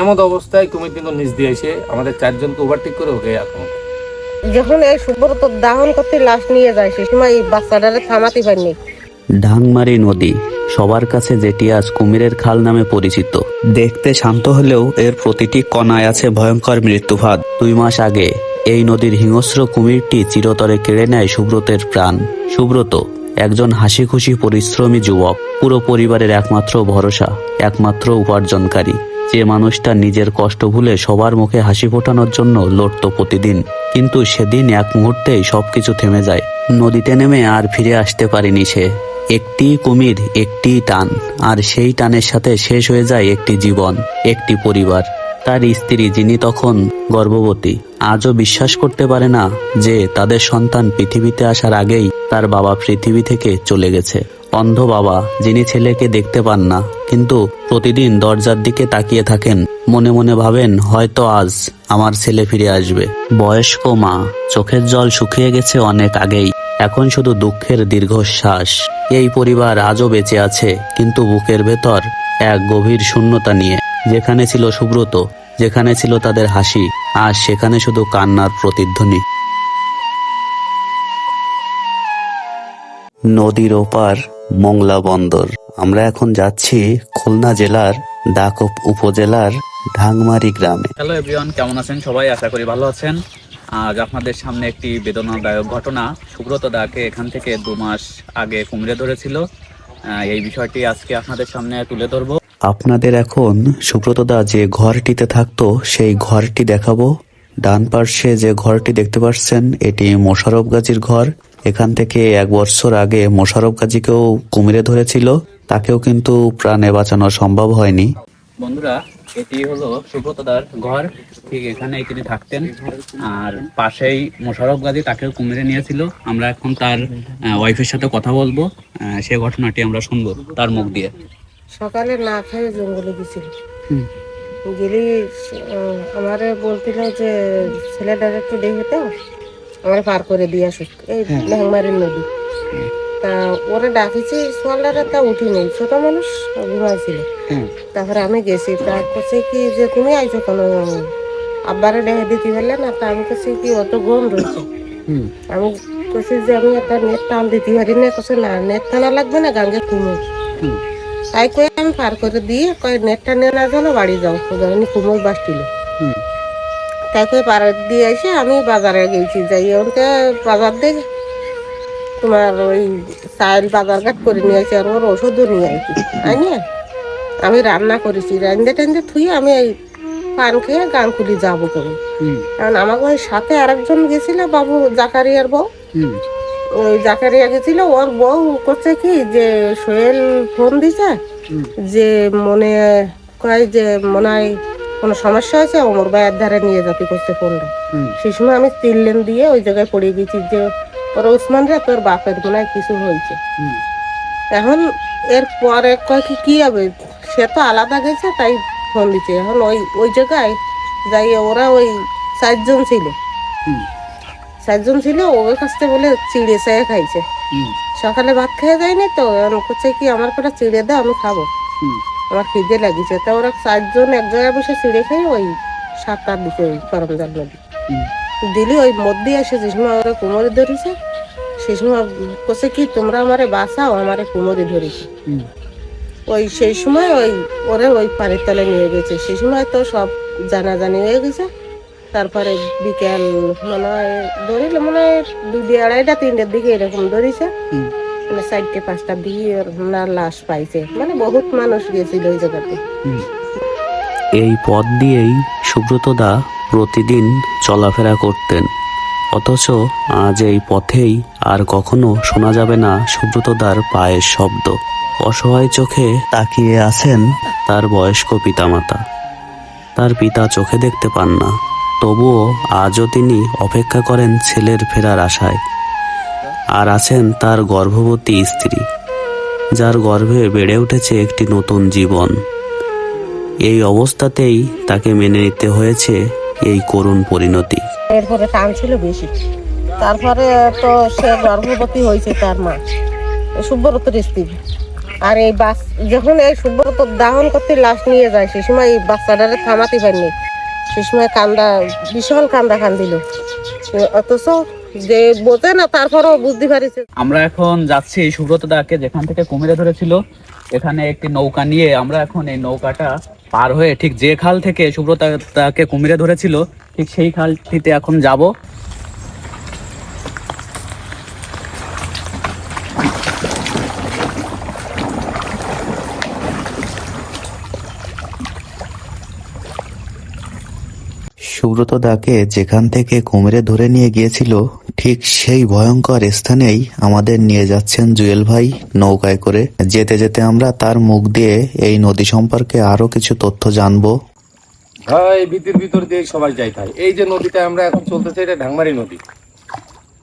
এমন অবস্থায় কুমির কিন্তু নিচ দিয়ে এসে আমাদের চারজনকে ওভারটেক করে ওকে আক্রমণ যখন এই সুব্রত দাহন করতে লাশ নিয়ে যায় সে সময় এই বাচ্চাটারে থামাতে পারিনি। ঢাংমারি নদী সবার কাছে যেটি আজ কুমিরের খাল নামে পরিচিত। দেখতে শান্ত হলেও এর প্রতিটি কণায় আছে ভয়ঙ্কর মৃত্যুফাদ দুই মাস আগে এই নদীর হিংস্র কুমিরটি চিরতরে কেড়ে নেয় সুব্রতের প্রাণ। সুব্রত একজন হাসি খুশি পরিশ্রমী যুবক পুরো পরিবারের একমাত্র ভরসা একমাত্র উপার্জনকারী। যে মানুষটা নিজের কষ্ট ভুলে সবার মুখে হাসি ফোটানোর জন্য লড়ত প্রতিদিন। কিন্তু সেদিন এক মুহূর্তেই সবকিছু থেমে যায়। নদীতে নেমে আর ফিরে আসতে পারেনি সে। একটি কুমির, একটি টান, আর সেই টানের সাথে শেষ হয়ে যায় একটি জীবন, একটি পরিবার। তার স্ত্রী যিনি তখন গর্ভবতী, আজও বিশ্বাস করতে পারে না যে তাদের সন্তান পৃথিবীতে আসার আগেই তার বাবা পৃথিবী থেকে চলে গেছে। অন্ধ বাবা, যিনি ছেলেকে দেখতে পান না, কিন্তু প্রতিদিন দরজার দিকে তাকিয়ে থাকেন। মনে মনে ভাবেন, হয়তো আজ আমার ছেলে ফিরে আসবে। বয়স্ক মা, চোখের জল শুকিয়ে গেছে অনেক আগেই। এখন শুধু দুঃখের দীর্ঘশ্বাস। এই পরিবার আজও বেঁচে আছে, কিন্তু বুকের ভেতর এক গভীর শূন্যতা নিয়ে। যেখানে ছিল সুব্রত, যেখানে ছিল তাদের হাসি, আর সেখানে শুধু কান্নার প্রতিধ্বনি। নদীর ওপার মংলা বন্দর। আমরা এখন যাচ্ছি খুলনা জেলার দাকপ উপজেলার ঢাংমারি গ্রামে। হ্যালো এভরিওয়ান কেমন আছেন সবাই? আশা করি ভালো আছেন। আজ আপনাদের সামনে একটি বেদনাদায়ক ঘটনা। সুব্রত দাকে এখান থেকে দু মাস আগে কুমড়ে ধরেছিল। এই বিষয়টি আজকে আপনাদের সামনে তুলে ধরবো। আপনাদের এখন সুব্রত দা যে ঘরটিতে থাকতো সেই ঘরটি দেখাবো। ডান পার্শ্বে যে ঘরটি দেখতে পাচ্ছেন এটি মোশারফ গাজীর ঘর। এখান থেকে এক বছর আগে মোশারফ গাজীকেও কুমিরে ধরেছিল তাকেও কিন্তু প্রাণে বাঁচানো সম্ভব হয়নি। বন্ধুরা এটি হলো সুব্রতদার ঘর। ঠিক এখানে তিনি থাকতেন। আর পাশেই মোশারফ গাজী তাকেও কুমিরে নিয়েছিল। আমরা এখন তার ওয়াইফের সাথে কথা বলব। সে ঘটনাটি আমরা শুনব তার মুখ দিয়ে। সকালে না খেয়ে জঙ্গলে গেছিল। গেলি আমারে বলছিল যে ছেলেটার একটু ডেকে তো আমার পার করে দিয়ে আসুক। এই ল্যাংমারির নদী। তা ওরা ডাকিছি সোয়ালটারে তা উঠিনি। ছোট মানুষ ঘুমাইছিল তারপরে আমি গেছি। তা করছে কি যে তুমি আইছো কেন? আব্বারে ডেকে দিতে পারলে না। তা আমি কাছে কি অত গম রয়েছে। আমি কইছি যে আমি একটা নেট টান দিতে পারি না। কছে না নেট টানা লাগবে না গাঙ্গে কুমোর তাই কয়ে আমি পার করে দিয়ে কয়ে নেটটা নিয়ে না জন্য বাড়ি যাও। ধরেনি কুমোর তাই কয়ে পার দিয়ে এসে আমি বাজারে গেছি। যাই ওনকে বাজার দিয়ে তোমার ওই চাইল বাজার ঘাট করে নিয়ে আসি আর ওর ওষুধও নিয়ে আসি আইনি আমি রান্না করেছি রান্দে টান্দে থুই আমি এই পান খেয়ে গান খুলি যাব কেমন? কারণ আমাকে ওই সাথে আরেকজন গেছিল বাবু জাকারিয়ার বউ। ওই জাকারিয়া গেছিল ওর বউ করছে কি যে সোহেল ফোন দিছে যে মনে কয় যে মনে হয় কোনো সমস্যা হয়েছে অমর ভাইয়ের ধারে নিয়ে যাতে করছে ফোনটা। সেই সময় আমি তিন লেন দিয়ে ওই জায়গায় পড়ে গেছি যে ওর উসমান রে তোর বাপের মনে কিছু হয়েছে। এখন এর পরে কয় কি কি হবে? সে তো আলাদা গেছে তাই ফোন দিচ্ছে। এখন ওই ওই জায়গায় যাই ওরা ওই চারজন ছিল। চারজন ছিল ওর কাছ থেকে বলে চিড়ে চেয়ে খাইছে। সকালে ভাত খেয়ে যায়নি তো এখন করছে কি আমার কটা চিড়ে দাও আমি খাব। আমার খিদে লাগিছে। তা ওরা চারজন এক জায়গায় বসে চিড়ে খাই ওই সাতটার দিকে ওই করমজাল নদী। দিলি ওই মধ্যে এসে যে সময় ওরা কোমরে ধরেছে। সেই সময় করছে কি তোমরা আমারে বাঁচাও আমারে কোমরে ধরেছে। ওই সেই সময় ওই ওরে ওই পানির তলে নিয়ে গেছে। সেই সময় তো সব জানাজানি হয়ে গেছে। তারপরে বিকেল মনে হয় ধরিলে মনে হয় দুই আড়াইটা তিনটের দিকে এরকম ধরেছে। মানে পাঁচটা ওনার লাশ পাইছে। মানে বহুত মানুষ গেছিল ওই জায়গাতে। এই পথ দিয়েই সুব্রতদা প্রতিদিন চলাফেরা করতেন। অথচ আজ এই পথেই আর কখনো শোনা যাবে না সুব্রতদার পায়ের শব্দ। অসহায় চোখে তাকিয়ে আছেন তার বয়স্ক পিতামাতা। তার পিতা চোখে দেখতে পান না। তবুও আজও তিনি অপেক্ষা করেন ছেলের ফেরার আশায়। আর আছেন তার গর্ভবতী স্ত্রী, যার গর্ভে বেড়ে উঠেছে একটি নতুন জীবন। এই অবস্থাতেই তাকে মেনে নিতে হয়েছে এই করুণ পরিণতি। এরপরে টান ছিল বেশি। তারপরে তো সে গর্ভবতী হয়েছে তার মা সুব্রতর স্ত্রী। আর এই বাস, যখন এই সুব্রত দাহন করতে লাশ নিয়ে যায়, সে সময় এই বাচ্চাটারে থামাতে পারেনি। সে সময় কান্দা বিশাল কান্দা কান্দিল অথচ যে বোঝে না তারপরেও বুঝতে পারিছে। আমরা এখন যাচ্ছি সুব্রত দাকে যেখান থেকে কুমিরে ধরেছিল। এখানে একটি নৌকা নিয়ে আমরা এখন এই নৌকাটা পার হয়ে ঠিক যে খাল থেকে সুব্রত দাকে কুমিরে ধরেছিল ঠিক সেই খালটিতে এখন যাব। সুব্রত দাকে যেখান থেকে কুমিরে ধরে নিয়ে গিয়েছিল ঠিক সেই ভয়ঙ্কর স্থানেই আমাদের নিয়ে যাচ্ছেন জুয়েল ভাই নৌকায় করে। যেতে যেতে আমরা তার মুখ দিয়ে এই নদী সম্পর্কে আরও কিছু তথ্য জানব। ভাই ভিতির ভিতর দিয়ে সবাই যাই ভাই এই যে নদীটা আমরা এখন চলতেছে এটা ঢাংমারি নদী।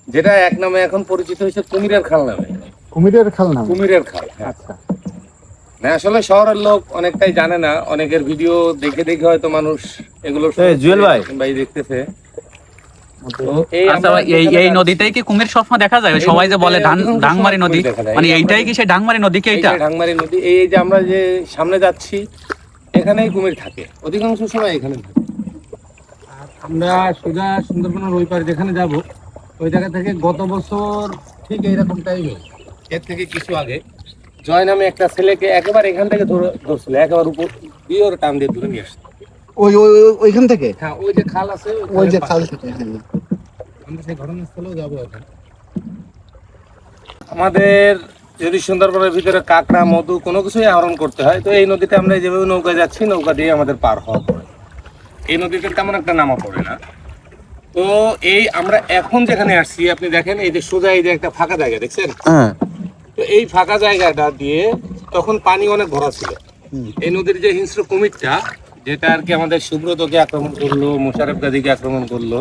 যেটা এক নামে এখন পরিচিত হয়েছে কুমিরের খাল নামে। কুমিরের খাল নাম? কুমিরের খাল হ্যাঁ। আচ্ছা। না আসলে শহরের লোক অনেকটাই জানে না অনেকের ভিডিও দেখে দেখে হয়তো মানুষ এগুলো জুয়েল ভাই। ভাই দেখতেছে। এই আচ্ছা নদীতেই কি কুমির সবসময় দেখা যায়? সবাই যে বলে ডাংমারি নদী। মানে এইটাই কি সেই ডাংমারি নদী কি এইটা? যে ঢাংমারি নদী এই যে আমরা যে সামনে যাচ্ছি এখানেই কুমির থাকে। অধিকাংশ সময় এখানে থাকে। আমরা সোজা সুন্দরবনের ওই পারে যেখানে যাব ওই জায়গা থেকে গত বছর ঠিক এইরকম টাইমে এর থেকে কিছু আগে জয় নামে একটা ছেলেকে একেবারে এখান থেকে ধরে- ধরছিল একেবারে উপর দিয়ে টান দিয়ে ধরে নিয়ে আসছে। ওই ওই ওই- ওইখান থেকে? হ্যাঁ ওই যে খাল আছে ওই যে খাল থেকে হ্যাঁ। আমরা সেই ঘটনাস্থলেও যাব এখন। আমাদের যদি সুন্দরবনের ভিতরে কাঁকড়া মধু কোনো কিছুই আহরণ করতে হয় তো এই নদীতে আমরা যেভাবে নৌকা যাচ্ছি নৌকা দিয়ে আমাদের পার হওয়া পড়ে। এই নদীতে তেমন একটা নামা পড়ে না। তো এই আমরা এখন যেখানে আসছি আপনি দেখেন এই যে সোজা এই যে একটা ফাঁকা জায়গা দেখছেন? হ্যাঁ। তো এই ফাঁকা জায়গাটা দিয়ে তখন পানি অনেক ভরা ছিল। এই নদীর যে হিংস্র কুমিরটা যেটা আর কি আমাদের সুব্রতকে আক্রমণ করল মোশারফ গাজীকে আক্রমণ করল।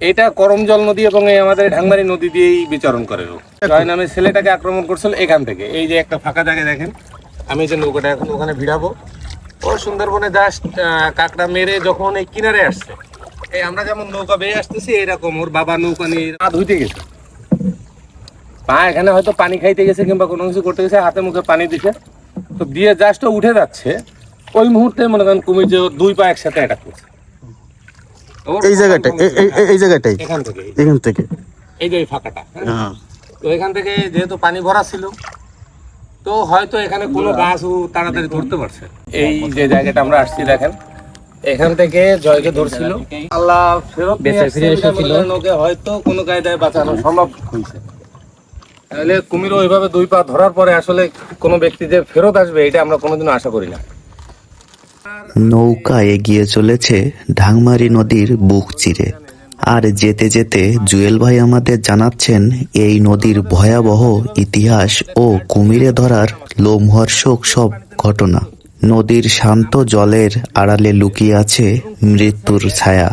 এটা করমজল নদী এবং এই আমাদের ঢাংমারি নদী দিয়েই বিচরণ করে জয় নামে ছেলেটাকে আক্রমণ করছিল এখান থেকে। এই যে একটা ফাঁকা জায়গা দেখেন। আমি যে নৌকাটা এখন ওখানে ভিড়াবো। ও সুন্দরবনে জাস্ট কাকড়া মেরে যখন এই কিনারে আসছে। এই আমরা যেমন নৌকা বেয়ে আসতেছি এরকম ওর বাবা নৌকা নিয়ে পা ধুইতে গেছে। পা এখানে হয়তো পানি খাইতে গেছে কিংবা কোনো কিছু করতে গেছে, হাতে মুখে পানি দিছে। তো দিয়ে জাস্ট উঠে যাচ্ছে। ওই মুহূর্তে মনে করেন কুমির যে দুই পা একসাথে অ্যাটাক করছে। এই জায়গাটা এই- জায়গাটাই এখান। থেকে এখান থেকে। এই যে ফাঁকাটা হ্যাঁ? হ্যাঁ। তো এখান থেকে যেহেতু পানি ভরা ছিল তো হয়তো এখানে কোনো গাছ তাড়াতাড়ি ধরতে পারছে। এই যে জায়গাটা আমরা আসছি দেখেন। এখান থেকে জয়কে ধরছিল। আল্লাহ ফেরত বেঁচে ফিরে এসেছিল। ওকে হয়তো কোনো কায়দায় বাঁচানো সম্ভব হয়েছে। তাহলে কুমির ওইভাবে দুই পা ধরার পরে আসলে কোনো ব্যক্তি যে ফেরত আসবে এটা আমরা কোনোদিনও আশা করি না। নৌকা এগিয়ে চলেছে ঢাংমারি নদীর বুক চিরে। আর যেতে যেতে জুয়েল ভাই আমাদের জানাচ্ছেন, এই নদীর ভয়াবহ ইতিহাস ও কুমিরে ধরার লোমহর্ষক সব ঘটনা। নদীর শান্ত জলের আড়ালে লুকিয়ে আছে মৃত্যুর ছায়া,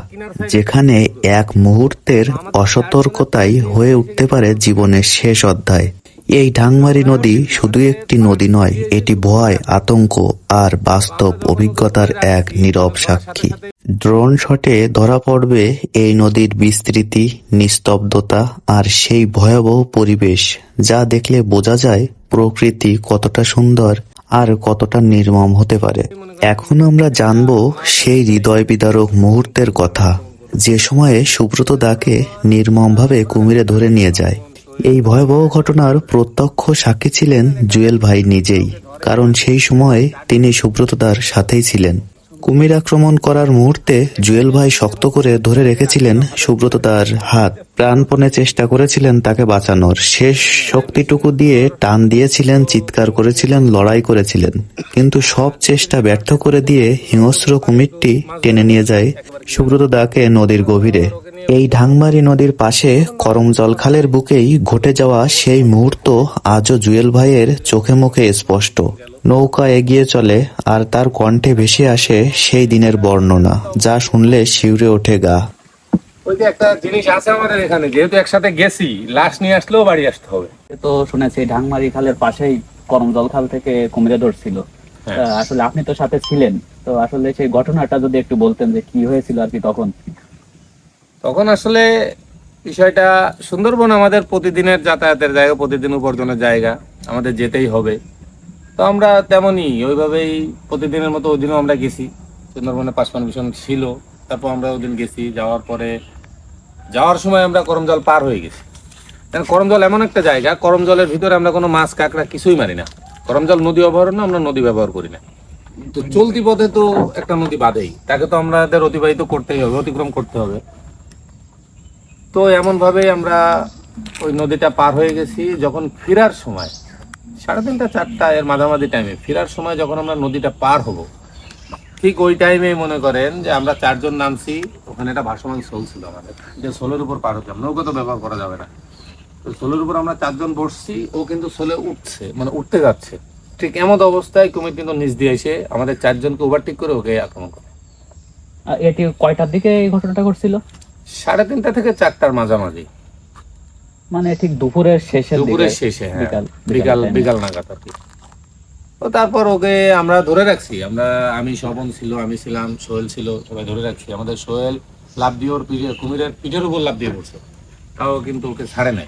যেখানে এক মুহূর্তের অসতর্কতাই হয়ে উঠতে পারে জীবনের শেষ অধ্যায়। এই ঢাংমারি নদী শুধু একটি নদী নয়, এটি ভয়, আতঙ্ক আর বাস্তব অভিজ্ঞতার এক নীরব সাক্ষী। ড্রোন শটে ধরা পড়বে এই নদীর বিস্তৃতি, নিস্তব্ধতা আর সেই ভয়াবহ পরিবেশ, যা দেখলে বোঝা যায় প্রকৃতি কতটা সুন্দর আর কতটা নির্মম হতে পারে। এখন আমরা জানব সেই হৃদয় বিদারক মুহূর্তের কথা, যে সময়ে সুব্রত দাকে নির্মমভাবে কুমিরে ধরে নিয়ে যায়। এই ভয়াবহ ঘটনার প্রত্যক্ষ সাক্ষী ছিলেন জুয়েল ভাই নিজেই, কারণ সেই সময় তিনি সুব্রতদার সাথেই ছিলেন। কুমির আক্রমণ করার মুহূর্তে জুয়েল ভাই শক্ত করে ধরে রেখেছিলেন সুব্রতদার হাত। প্রাণপণে চেষ্টা করেছিলেন তাকে বাঁচানোর। শেষ শক্তিটুকু দিয়ে টান দিয়েছিলেন, চিৎকার করেছিলেন, লড়াই করেছিলেন। কিন্তু সব চেষ্টা ব্যর্থ করে দিয়ে হিংস্র কুমিরটি টেনে নিয়ে যায় সুব্রত দাকে নদীর গভীরে। এই ঢাংমারি নদীর পাশে করমজল খালের বুকেই ঘটে যাওয়া সেই মুহূর্ত আজও জুয়েল ভাইয়ের চোখে মুখে স্পষ্ট। নৌকা এগিয়ে চলে আর তার কণ্ঠে ভেসে আসে সেই দিনের বর্ণনা যা শুনলে শিউরে ওঠে গা। ওই যে একটা জিনিস আছে আমাদের এখানে যেহেতু একসাথে গেছি লাশ নিয়ে আসলেও বাড়ি আসতে হবে। তো শুনেছি ঢাংমারি খালের পাশেই করমজল খাল থেকে কুমিরে ধরছিল। হ্যাঁ। আসলে আপনি তো সাথে ছিলেন তো আসলে সেই ঘটনাটা যদি একটু বলতেন যে কি হয়েছিল আর কি তখন। তখন আসলে বিষয়টা সুন্দরবন আমাদের প্রতিদিনের যাতায়াতের জায়গা, প্রতিদিন উপার্জনের জায়গা, আমাদের যেতেই হবে। তো আমরা তেমনই ওইভাবেই প্রতিদিনের মতো ওই দিনও আমরা গেছি। সুন্দরবনে পাঁচপান মিশন ছিল, তারপর আমরা ওদিন গেছি। যাওয়ার পরে, যাওয়ার সময় আমরা করম জল পার হয়ে গেছি। কারণ করম জল এমন একটা জায়গা করম জলের ভিতরে আমরা কোনো মাছ, কাঁকড়া কিছুই মারি না। করম জল নদী অভয়ারণ্য আমরা নদী ব্যবহার করি না। তো চলতি পথে তো একটা নদী বাদেই তাকে তো আমাদের অতিবাহিত করতেই হবে, অতিক্রম করতে হবে। তো এমন ভাবে আমরা ওই নদীটা পার হয়ে গেছি যখন ফেরার সময়। সাড়ে তিনটা, চারটা এর মাঝামাঝি টাইমে ফেরার সময় যখন আমরা নদীটা পার হব, ঠিক ওই টাইমে মনে করেন যে আমরা চারজন নামছি, ওখানে একটা ভাসমান সোল ছিল আমাদের, যে সোলের উপর পার হতাম নৌকা তো ব্যবহার করা যাবে না। তো সোলের উপর আমরা চারজন বসছি, ও কিন্তু সোলে উঠছে মানে উঠতে যাচ্ছে। ঠিক এমন অবস্থায় কুমির কিন্তু নিচ দিয়ে এসে আমাদের চারজনকে ওভারটেক করে ওকে আক্রমণ করে। এটি কয়টার দিকে এই ঘটনাটা ঘটছিল? সাড়ে তিনটা থেকে চারটার মাঝামাঝি। মানে ঠিক দুপুরের শেষের দুপুরের শেষে হ্যাঁ বিকাল বিকাল নাগাদ আর কি। তো তারপর ওকে আমরা ধরে রাখছি। আমরা আমি স্বপন ছিল আমি ছিলাম সোহেল ছিল সবাই ধরে রাখছি। আমাদের সোহেল লাভ দিয়ে ওর পিঠে কুমিরের পিঠের উপর লাভ দিয়ে পড়ছে। তাও কিন্তু ওকে ছাড়ে নাই।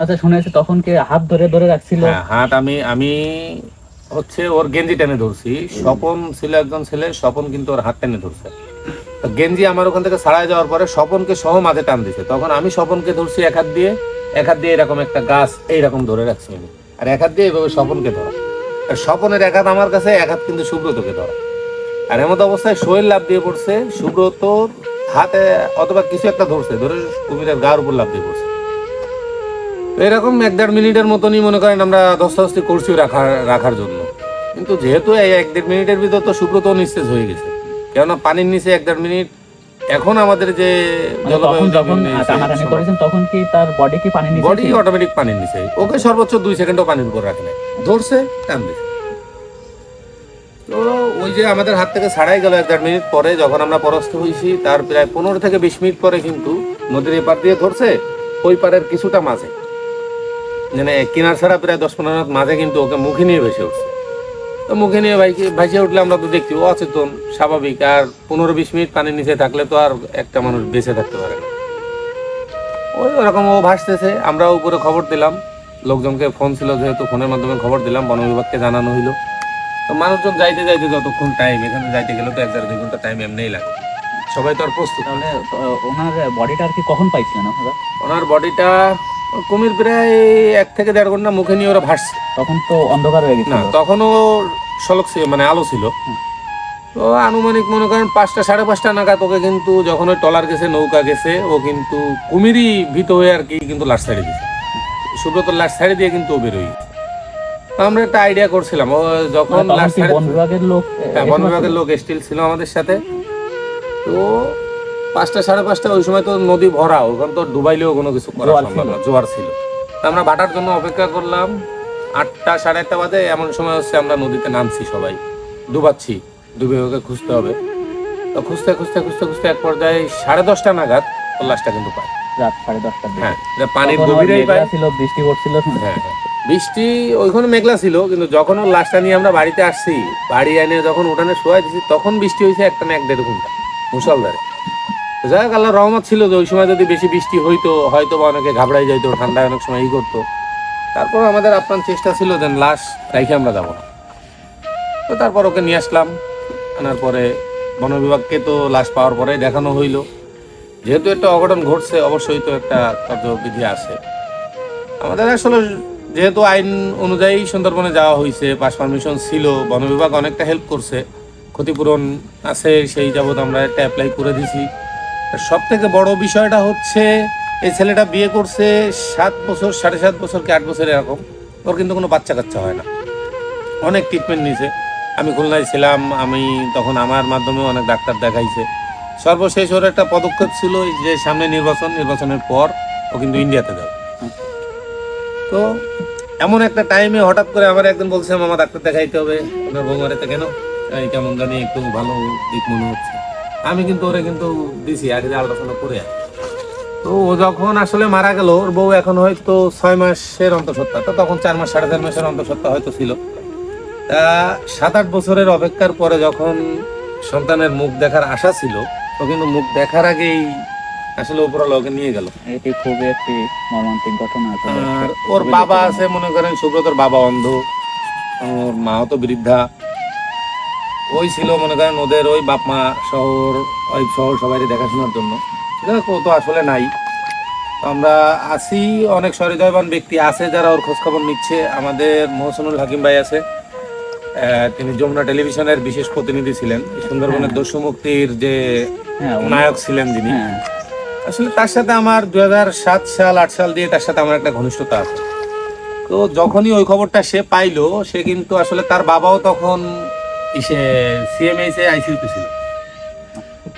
আচ্ছা শুনেছি তখন কে হাত ধরে ধরে রাখছিল? হ্যাঁ হাট আমি আমি হচ্ছে ওর গেঞ্জি টেনে ধরছি। স্বপন ছিল একজন ছেলে স্বপন কিন্তু ওর হাত টেনে ধরছে। গেঞ্জি আমার ওখান থেকে ছাড়াই যাওয়ার পরে স্বপনকে সহ মাঝে টান দিছে। তখন আমি স্বপনকে ধরছি এক হাত দিয়ে, এক হাত দিয়ে এরকম একটা গাছ এইরকম ধরে রাখছি আমি। আর এক হাত দিয়ে এভাবে স্বপনকে ধরা। আর স্বপনের এক হাত আমার কাছে, এক হাত কিন্তু সুব্রতকে ধরা। আর এমত অবস্থায় শরীর লাভ দিয়ে পড়ছে। সুব্রতর হাতে অথবা কিছু একটা ধরছে, ধরে কুমিরের গার উপর লাভ দিয়ে পড়ছে। এরকম এক দেড় মিনিটের মতনই মনে করেন আমরা ধস্তাধস্তি করছি রাখার রাখার জন্য। কিন্তু যেহেতু এই এক দেড় মিনিটের ভিতর তো সুব্রত নিস্তেজ হয়ে গেছে। কেননা পানির নিচে এক দেড় মিনিট এখন আমাদের যে মানে যখন টানাটানি করেছেন তখন কি তার বডি কি পানি নিচে বডি অটোমেটিক পানির নিচে। ওকে সর্বোচ্চ দুই সেকেন্ডও পানির উপর রাখে নাই। ধরছে টান দিছে। তো ওই যে আমাদের হাত থেকে ছাড়াই গেল এক দেড় মিনিট পরে যখন আমরা পরাস্ত হয়েছি তার প্রায় পনেরো থেকে বিশ মিনিট পরে কিন্তু নদীর এপার দিয়ে ধরছে ওই পারের কিছুটা মাঝে। মানে কিনার ছাড়া প্রায় দশ পনেরো মাঝে কিন্তু ওকে মুখে নিয়ে ভেসে উঠছে। তো মুখে নিয়ে ভাইকে ভাসিয়ে উঠলে আমরা তো দেখছি অচেতন, স্বাভাবিক। আর পনেরো বিশ মিনিট পানির নিচে থাকলে তো আর একটা মানুষ বেঁচে থাকতে পারে ওই ওরকম ও ভাসতেছে আমরা উপরে খবর দিলাম। লোকজনকে ফোন ছিল যেহেতু, ফোনের মাধ্যমে খবর দিলাম, বন বিভাগকে জানানো হইল। তো মানুষজন যাইতে যাইতে যতক্ষণ টাইম এখানে যাইতে গেলে তো এক দেড় দুই ঘণ্টা টাইম এমনিই লাগে। সবাই তো আর প্রস্তুত। তাহলে ওনার বডিটা আর কি কখন পাইছিলেন আপনারা? ওনার বডিটা কুমির প্রায় এক থেকে দেড় ঘণ্টা মুখে নিয়ে ওরা ভাসছে। তখন তো অন্ধকার হয়ে গেছিল। না তখনও সলক ছিল মানে আলো ছিল। তো আনুমানিক মনে করেন পাঁচটা সাড়ে পাঁচটা নাগাদ ওকে কিন্তু যখন ওই টলার গেছে নৌকা গেছে ও কিন্তু কুমিরই ভীত হয়ে আর কি কিন্তু লাশ ছাড়ে দিয়েছে। সুব্রত লাশ ছাড়ে দিয়ে কিন্তু ও বেরোই আমরা একটা আইডিয়া করছিলাম ও যখন মানে লাশ ছাড়ে বন বিভাগের লোক আহ, হ্যাঁ, বন বিভাগের লোক স্টিল ছিল আমাদের সাথে। তো পাঁচটা সাড়ে পাঁচটা ওই সময় তো নদী ভরা ওখানে তো ডুবাইলেও কোনো কিছু করা জোয়ার সম্ভব ছিল। না জোয়ার ছিল। আমরা ভাটার জন্য অপেক্ষা করলাম আটটা সাড়ে আটটা বাজে এমন সময় হচ্ছে আমরা নদীতে নামছি সবাই। ডুবাচ্ছি ডুবে ওকে খুঁজতে হবে। তো খুঁজতে খুঁজতে খুঁজতে খুঁজতে এক পর্যায়ে সাড়ে দশটা নাগাদ লাশটা কিন্তু পায়। রাত সাড়ে দশটার দিকে। হ্যাঁ পানির গভীরেই পায়। ছিল বৃষ্টি পড়ছিল। হ্যাঁ হ্যাঁ। বৃষ্টি ওইখানে মেঘলা ছিল কিন্তু যখন ওর লাশটা নিয়ে আমরা বাড়িতে আসছি বাড়ি এনে যখন উঠানে শোয়া দিছি তখন বৃষ্টি হয়েছে একটা না এক দেড় ঘণ্টা। মুসলধারে। তো যাই হোক আল্লাহ রহমত ছিল যে ওই সময় যদি বেশি বৃষ্টি হইতো হয়তো বা অনেকে ঘাবড়াই যাইতো, ঠান্ডায় অনেক সময় ই করতো। তারপর আমাদের আপ্রাণ চেষ্টা ছিল যে লাশ রাইখে আমরা যাব। না তো তারপর ওকে নিয়ে আসলাম। আনার পরে বন বিভাগকে তো লাশ পাওয়ার পরে দেখানো হইল। যেহেতু একটা অঘটন ঘটছে, অবশ্যই তো একটা কার্যবিধি আছে। আমাদের আসলে যেহেতু আইন অনুযায়ী সুন্দরবনে যাওয়া হয়েছে পাস পারমিশন ছিল, বন বিভাগ অনেকটা হেল্প করছে। ক্ষতিপূরণ আছে, সেই যাবৎ আমরা একটা অ্যাপ্লাই করে দিছি। সব থেকে বড় বিষয়টা হচ্ছে, এই ছেলেটা বিয়ে করছে সাত বছর, সাড়ে সাত বছর কি আট বছর এরকম। ওর কিন্তু কোনো বাচ্চা কাচ্চা হয় না। অনেক ট্রিটমেন্ট নিয়েছে আমি খুলনায় ছিলাম, আমি তখন আমার মাধ্যমে অনেক ডাক্তার দেখাইছে। সর্বশেষ ওর একটা পদক্ষেপ ছিল যে সামনে নির্বাচন, নির্বাচনের পর ও কিন্তু ইন্ডিয়াতে যাবে। তো এমন একটা টাইমে হঠাৎ করে আমার একদিন বলছে, মামা, ডাক্তার দেখাইতে হবে। আপনার বৌমারেতে কেন? এই কেমন জানি একটু ভালো দিক মনে হচ্ছে আমি কিন্তু ওরে কিন্তু দিছি আগে আলোচনা করে। তো ও যখন আসলে মারা গেল ওর বউ এখন হয়তো ছয় মাসের অন্তঃসত্ত্বা তো তখন চার মাস সাড়ে চার মাসের অন্তঃসত্ত্বা হয়তো ছিল তা সাত আট বছরের অপেক্ষার পরে যখন সন্তানের মুখ দেখার আশা ছিল তো কিন্তু মুখ দেখার আগেই আসলে উপরওয়ালা ওকে নিয়ে গেল এটি খুবই একটি মর্মান্তিক ঘটনা। আর ওর বাবা আছে মনে করেন সুব্রতর বাবা অন্ধ ওর মাও তো বৃদ্ধা ওই ছিল মনে করেন ওদের ওই বাপ মা শহর ওই শহর সবাই দেখাশোনার জন্য। তো আসলে নাই। আমরা আছি অনেক সহৃদয়বান ব্যক্তি আছে যারা ওর খোঁজখবর নিচ্ছে। আমাদের মোহসনুল হাকিম ভাই আছে। তিনি যমুনা টেলিভিশনের বিশেষ প্রতিনিধি ছিলেন। সুন্দরবনের দস্যু মুক্তির যে হ্যাঁ নায়ক ছিলেন যিনি হ্যাঁ। আসলে তার সাথে আমার দু হাজার সাত সাল আট সাল দিয়ে তার সাথে আমার একটা ঘনিষ্ঠতা আছে। তো যখনই ওই খবরটা সে পাইলো সে কিন্তু আসলে তার বাবাও তখন ইসে সিএমএইসে আইসিইউতে ছিল।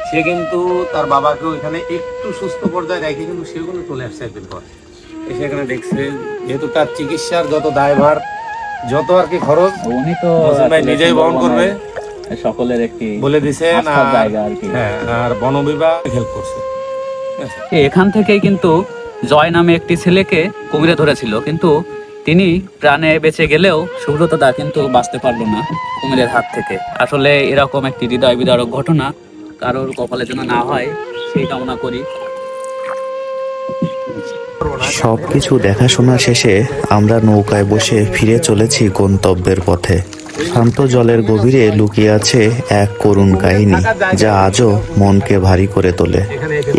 সে কিন্তু তার বাবাকে ওইখানে একটু সুস্থ পর্যায়ে রেখে কিন্তু সেগুলো চলে আসছে একদিন পর। এসে এখানে দেখছে যেহেতু তার চিকিৎসার যত দায়ভার যত আর কি খরচ উনি তো নিজেই বহন করবে। সকলের একটি বলে দিছেন জায়গা আর কি। হ্যাঁ আর বন বিভাগ হেল্প করছে। এখান থেকেই কিন্তু জয় নামে একটি ছেলেকে কুমিরে ধরেছিল কিন্তু তিনি প্রাণে বেঁচে গেলেও সুব্রত দা কিন্তু বাঁচতে পারল না। কুমিরের হাত থেকে। আসলে এরকম একটি হৃদয় বিদারক ঘটনা কারোর কপালে যেন না হয়, সেই কামনা করি। সবকিছু দেখাশোনা শেষে আমরা নৌকায় বসে ফিরে চলেছি গন্তব্যের পথে। শান্ত জলের গভীরে লুকিয়ে আছে এক করুণ কাহিনী, যা আজও মনকে ভারী করে তোলে।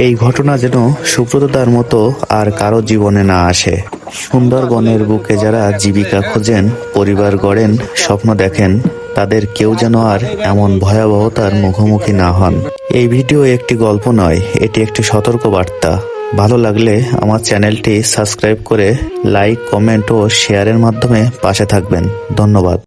এই ঘটনা যেন সুব্রততার মতো আর কারও জীবনে না আসে। সুন্দরবনের বুকে যারা জীবিকা খোঁজেন, পরিবার গড়েন, স্বপ্ন দেখেন তাদের কেউ যেন আর এমন ভয়াবহতার মুখোমুখি না হন। এই ভিডিও একটি গল্প নয়, এটি একটি সতর্ক বার্তা ভালো লাগলে আমার চ্যানেলটি সাবস্ক্রাইব করে লাইক, কমেন্ট ও শেয়ারের মাধ্যমে পাশে থাকবেন। ধন্যবাদ।